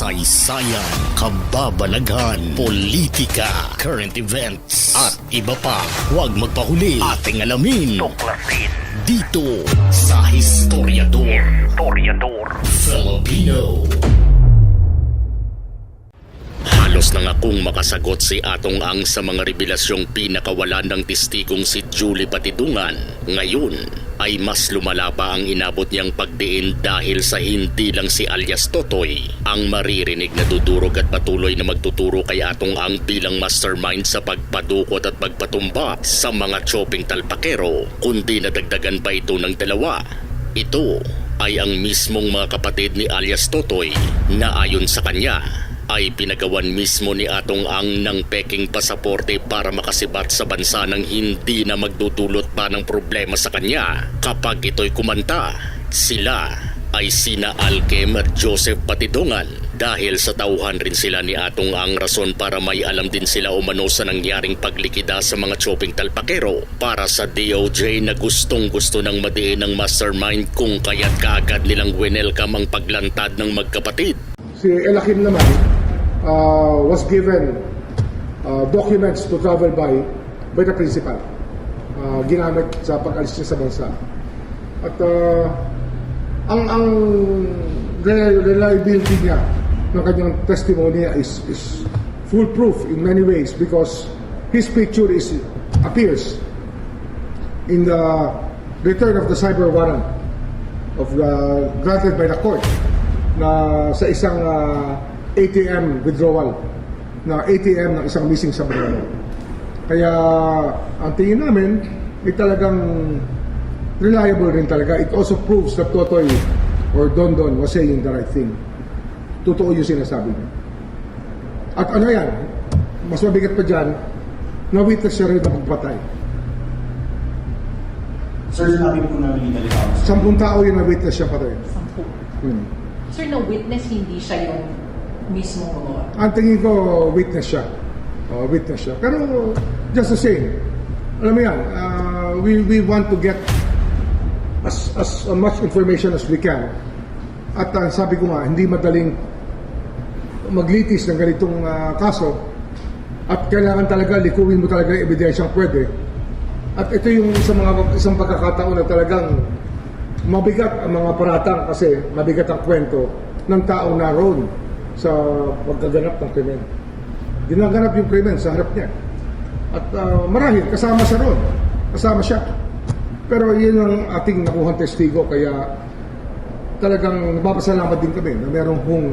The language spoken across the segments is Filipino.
kasaysayan, kababalaghan, politika, current events, at iba pa. Huwag magpahuli ating alamin Tuklasin. dito sa Historiador Historiador. Filipino. Halos na nga kung makasagot si Atong Ang sa mga revelasyong pinakawalan ng testigong si Julie Patidungan. Ngayon ay mas lumala pa ang inabot niyang pagdiin dahil sa hindi lang si alias Totoy ang maririnig na dudurog at patuloy na magtuturo kay Atong Ang bilang mastermind sa pagpadukot at pagpatumba sa mga chopping talpakero kundi nadagdagan pa ito ng dalawa. Ito ay ang mismong mga kapatid ni alias Totoy na ayon sa kanya ay pinagawan mismo ni Atong Ang ng peking pasaporte para makasibat sa bansa ng hindi na magdudulot pa ng problema sa kanya kapag ito'y kumanta. Sila ay sina Alkem at Joseph Patidongan dahil sa tauhan rin sila ni Atong Ang rason para may alam din sila umano sa nangyaring paglikida sa mga chopping talpakero para sa DOJ na gustong gusto ng madiin ng mastermind kung kaya't kaagad nilang winelcome ang paglantad ng magkapatid. Si Elakim naman uh, was given uh, documents to travel by by the principal. Uh, ginamit sa pag-alis niya sa bansa. At uh, ang ang re- reliability niya ng kanyang testimony is is foolproof in many ways because his picture is appears in the return of the cyber warrant of the granted by the court na sa isang ah, ATM withdrawal na ATM ng isang missing submarino. Kaya ang tingin namin ay talagang reliable rin talaga. It also proves that Totoy or Don Don was saying the right thing. Totoo yung sinasabi niya. At ano yan, mas mabigat pa dyan, na-witness siya rin na pagpatay. Sir, sinabi po namin yung dalawang Sampung tao yung na-witness siya patay. Sampu. Hmm. Sir, na-witness hindi siya yung mismo gumawa. Ang tingin ko, witness siya. Oh, witness siya. Pero, just the same, alam mo yan, uh, we, we want to get as, as much information as we can. At uh, sabi ko nga, hindi madaling maglitis ng ganitong uh, kaso. At kailangan talaga, likuin mo talaga yung ebidensyang pwede. At ito yung isang mga isang pagkakataon na talagang mabigat ang mga paratang kasi mabigat ang kwento ng taong naroon sa pagkaganap ng krimen. Ginaganap yung krimen sa harap niya. At ah, marahil, kasama siya roon. Kasama siya. Pero yun ang ating nakuhang testigo kaya talagang nagpapasalamat din kami na merong hong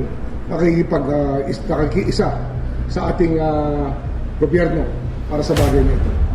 nakikipag, nakikiisa sa ating ah, gobyerno para sa bagay na ito.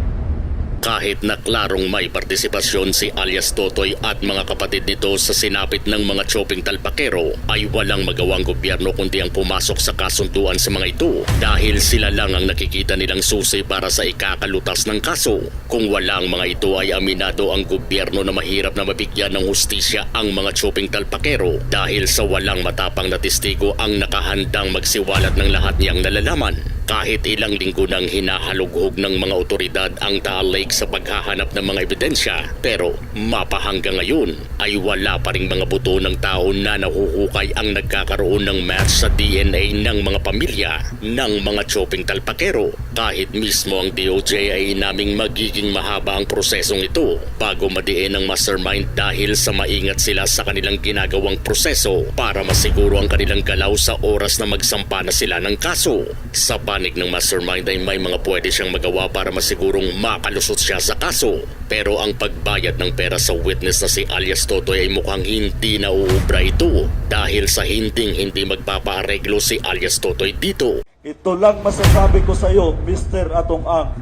Kahit na klarong may partisipasyon si alias Totoy at mga kapatid nito sa sinapit ng mga chopping talpakero ay walang magawang gobyerno kundi ang pumasok sa kasunduan sa mga ito dahil sila lang ang nakikita nilang susi para sa ikakalutas ng kaso. Kung walang mga ito ay aminado ang gobyerno na mahirap na mabigyan ng hustisya ang mga chopping talpakero dahil sa walang matapang na testigo ang nakahandang magsiwalat ng lahat niyang nalalaman. Kahit ilang linggo nang hinahalughog ng mga otoridad ang Taal Lake sa paghahanap ng mga ebidensya pero mapahanggang ngayon ay wala pa ring mga buto ng tao na nahuhukay ang nagkakaroon ng match sa DNA ng mga pamilya ng mga chopping talpakero. Kahit mismo ang DOJ ay inaming magiging mahaba ang prosesong ito bago madiin ang mastermind dahil sa maingat sila sa kanilang ginagawang proseso para masiguro ang kanilang galaw sa oras na magsampa na sila ng kaso. Sa panig ng mastermind ay may mga pwede siyang magawa para masigurong makalusot siya sa kaso. Pero ang pagbayad ng pera sa witness na si alias Totoy ay mukhang hindi na uubra ito dahil sa hinding hindi magpapaareglo si alias Totoy dito. Ito lang masasabi ko sa iyo, Mr. Atong Ang.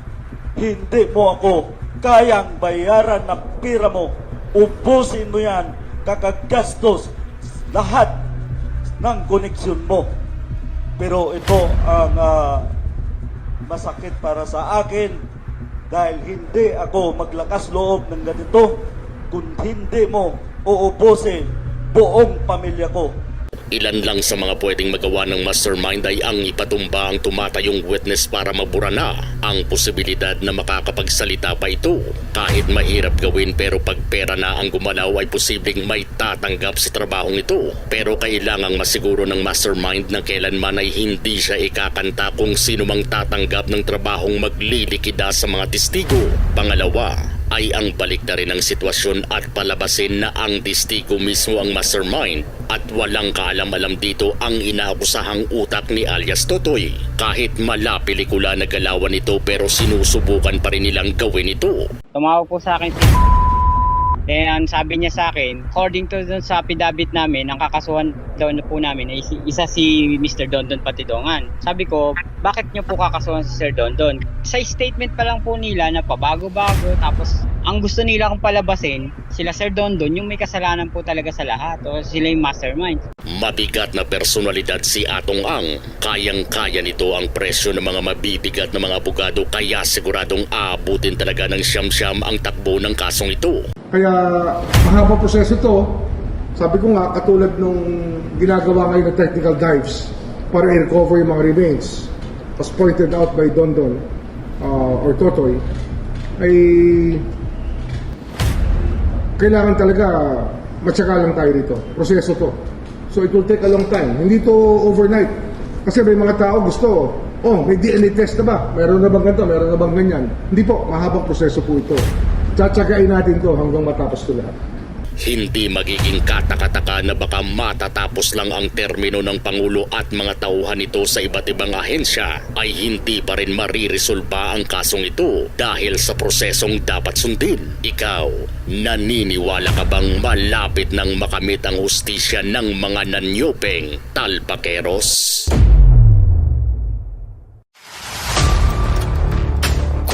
Hindi mo ako kayang bayaran ng pira mo. Ubusin mo yan, kakagastos lahat ng koneksyon mo. Pero ito ang ah, masakit para sa akin dahil hindi ako maglakas loob ng ganito kung hindi mo uubusin buong pamilya ko. Ilan lang sa mga pwedeng magawa ng mastermind ay ang ipatumba ang tumatayong witness para mabura na ang posibilidad na makakapagsalita pa ito. Kahit mahirap gawin pero pag pera na ang gumalaw ay posibleng may tatanggap sa trabahong ito. Pero kailangang masiguro ng mastermind na kailanman ay hindi siya ikakanta kung sino mang tatanggap ng trabahong maglilikida sa mga testigo. Pangalawa, ay ang balik na rin ng sitwasyon at palabasin na ang testigo mismo ang mastermind at walang kaalam-alam dito ang inaakusahang utak ni alias Totoy. Kahit malapelikula na galawan ito pero sinusubukan pa rin nilang gawin ito. tumawag po sa akin si eh, ang sabi niya sa akin, according to dun sa affidavit namin, ang kakasuhan daw na po namin ay isa si Mr. Dondon Patidongan. Sabi ko, bakit niyo po kakasuhan si Sir Dondon? Sa statement pa lang po nila na pabago-bago, tapos ang gusto nila kong palabasin, sila Sir Dondon, yung may kasalanan po talaga sa lahat, o sila yung mastermind. Mabigat na personalidad si Atong Ang. Kayang-kaya nito ang presyo ng mga mabibigat na mga abogado kaya siguradong aabutin talaga ng siyam-siyam ang takbo ng kasong ito. Kaya mahabang proseso to. Sabi ko nga, katulad nung ginagawa ngayon ng technical dives para i-recover yung mga remains, as pointed out by Dondon uh, or Totoy, ay kailangan talaga matyaga lang tayo dito. Proseso to. So it will take a long time. Hindi to overnight. Kasi may mga tao gusto, oh, may DNA test na ba? Meron na bang ganito? Meron na bang ganyan? Hindi po, mahabang proseso po ito. Tsatsagain natin to hanggang matapos to lahat. Hindi magiging katakataka na baka matatapos lang ang termino ng Pangulo at mga tauhan nito sa iba't ibang ahensya ay hindi pa rin mariresolba ang kasong ito dahil sa prosesong dapat sundin. Ikaw, naniniwala ka bang malapit nang makamit ang hustisya ng mga nanyopeng talpakeros?